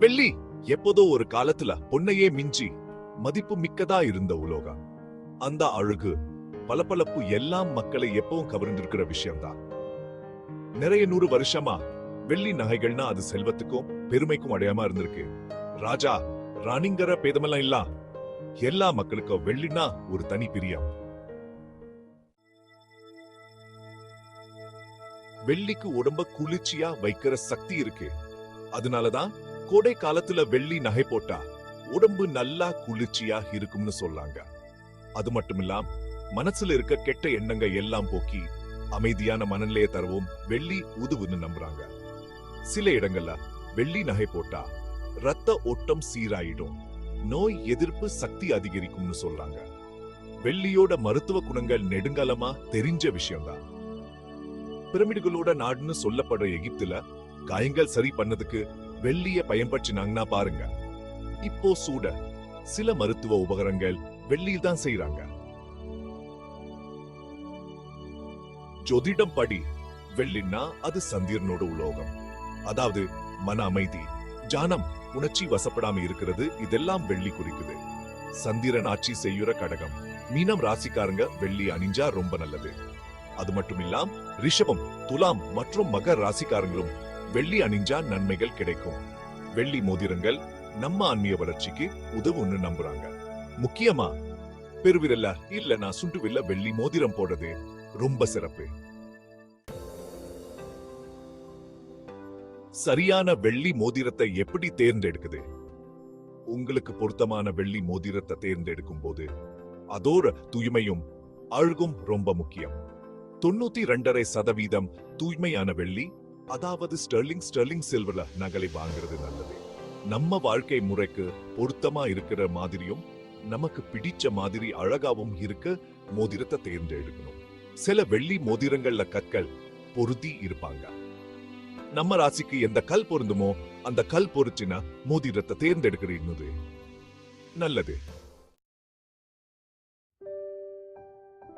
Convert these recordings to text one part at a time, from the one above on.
வெள்ளி. எப்போதோ ஒரு காலத்துல பொன்னையே மிஞ்சி மதிப்பு மிக்கதா இருந்த உலோகம். அந்த அழகு பளபளப்பு எல்லாம் மக்களை எப்பவும் கவர்ந்திருக்கிற விஷயம்தான். நிறைய நூறு வருஷமா வெள்ளி நகைகள்னா அது செல்வத்துக்கும் பெருமைக்கும் அடையாம இருந்திருக்கு. ராஜா ராணிங்கர பேதமெல்லாம் இல்ல. எல்லா மக்களுக்கும் வெள்ளினா ஒரு தனி பிரியம். வெள்ளிக்கு உடம்ப குளிர்ச்சியா வைக்கிற சக்தி இருக்கு. அதனாலதான் கோடை காலத்துல வெள்ளி நகை போட்டா உடம்பு நல்லா குளிர்ச்சியா இருக்கும்னு சொல்லாங்க. அது மட்டும் இல்லாம மனசுல இருக்க கெட்ட எண்ணங்க எல்லாம் போக்கி அமைதியான மனநிலையை தரவும் வெள்ளி உதவுன்னு நம்புறாங்க. சில இடங்கள்ல வெள்ளி நகை போட்டா ரத்த ஓட்டம் சீராயிடும் நோய் எதிர்ப்பு சக்தி அதிகரிக்கும்னு சொல்றாங்க. வெள்ளியோட மருத்துவ குணங்கள் நெடுங்காலமா தெரிஞ்ச விஷயம்தான். பிரமிடுகளோட நாடுன்னு சொல்லப்படுற எகிப்துல காயங்கள் சரி பண்ணதுக்கு வெள்ளிய பயன்படுத்தினாங்கன்னா பாருங்க. இப்போ சூட சில மருத்துவ உபகரணங்கள் வெள்ளியில் தான் செய்யறாங்க ஜோதிடம் படி வெள்ளின்னா அது சந்திரனோட உலோகம். அதாவது மன அமைதி ஜானம் உணர்ச்சி வசப்படாம இருக்கிறது இதெல்லாம் வெள்ளி குறிக்குது. சந்திரன் ஆட்சி செய்யுற கடகம். மீனம் ராசிக்காரங்க வெள்ளி அணிஞ்சா ரொம்ப நல்லது. அது மட்டும் இல்லாம் ரிஷபம் துலாம் மற்றும் மகர் ராசிக்காரங்களும் வெள்ளி அணிஞ்சா நன்மைகள் கிடைக்கும். வெள்ளி மோதிரங்கள் நம்ம ஆன்மீக வளர்ச்சிக்கு உதவுன்னு நம்புறாங்க. முக்கியமா பெருவிரல்ல இல்ல நான் சுண்டுவில்ல வெள்ளி மோதிரம் போடுறது ரொம்ப சிறப்பு. சரியான வெள்ளி மோதிரத்தை எப்படி தேர்ந்தெடுக்குது? உங்களுக்கு பொருத்தமான வெள்ளி மோதிரத்தை தேர்ந்தெடுக்கும் போது அதோட தூய்மையும் அழகும் ரொம்ப முக்கியம். தொண்ணூத்தி ரெண்டரை சதவீதம் தூய்மையான வெள்ளி அதாவது ஸ்டெர்லிங் ஸ்டெர்லிங் சில்வர்ல நகலை வாங்குறது நல்லது. நம்ம வாழ்க்கை முறைக்கு பொருத்தமா இருக்கிற மாதிரியும் நமக்கு பிடிச்ச மாதிரி அழகாவும் இருக்க மோதிரத்தை தேர்ந்தெடுக்கணும். சில வெள்ளி மோதிரங்கள்ல கற்கள் பொருத்தி இருப்பாங்க. நம்ம ராசிக்கு எந்த கல் பொருந்துமோ அந்த கல் பொருத்தினா மோதிரத்தை தேர்ந்தெடுக்கிறது நல்லது.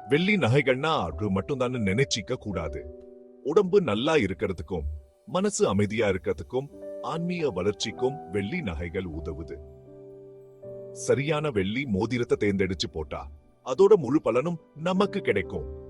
வெள்ளி நகைகள்னா அது மட்டும்தான் நினைச்சிக்க கூடாது. உடம்பு நல்லா இருக்கிறதுக்கும் மனசு அமைதியா இருக்கிறதுக்கும் ஆன்மீக வளர்ச்சிக்கும் வெள்ளி நகைகள் உதவுது. சரியான வெள்ளி மோதிரத்தை தேர்ந்தெடுச்சு போட்டா அதோட முழு பலனும் நமக்கு கிடைக்கும்.